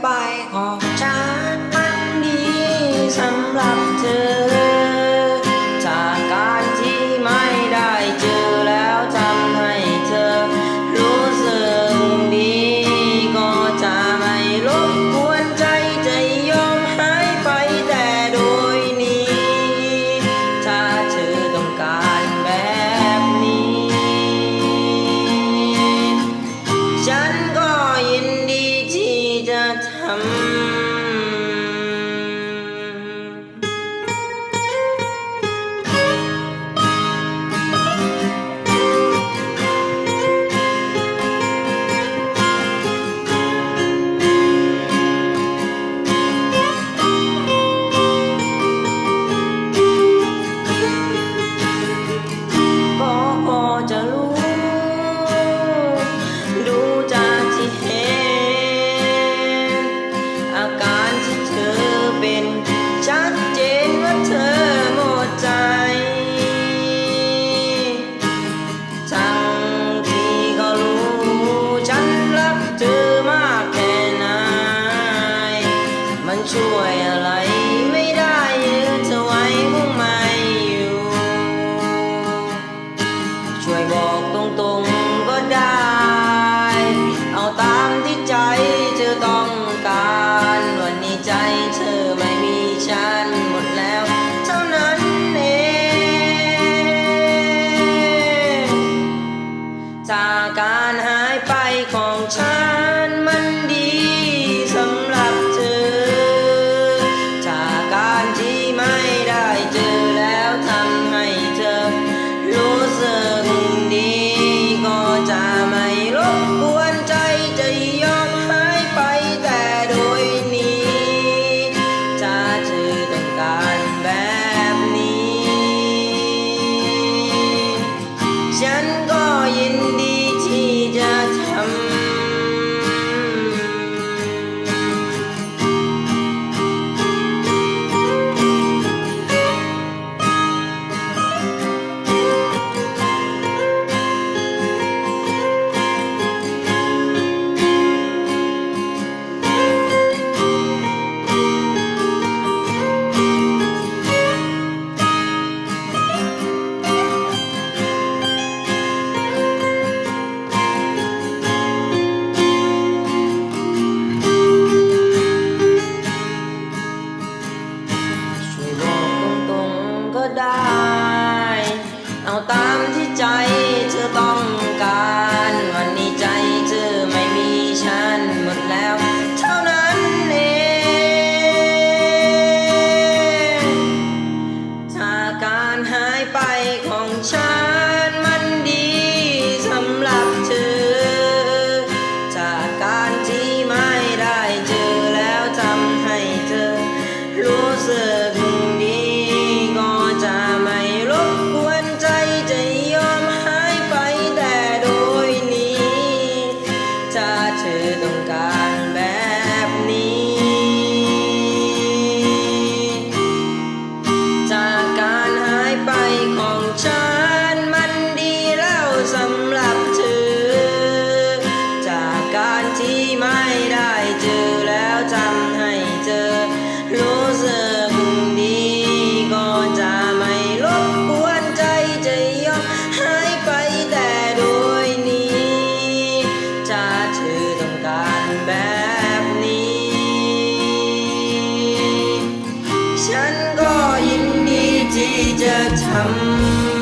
Bye. all time. ได้ เอาตามที่ใจเธอต้องการ วันนี้ใจเธอไม่มีฉันหมดแล้ว เท่านั้นเองถ้าการหายไปของฉัน ธรรม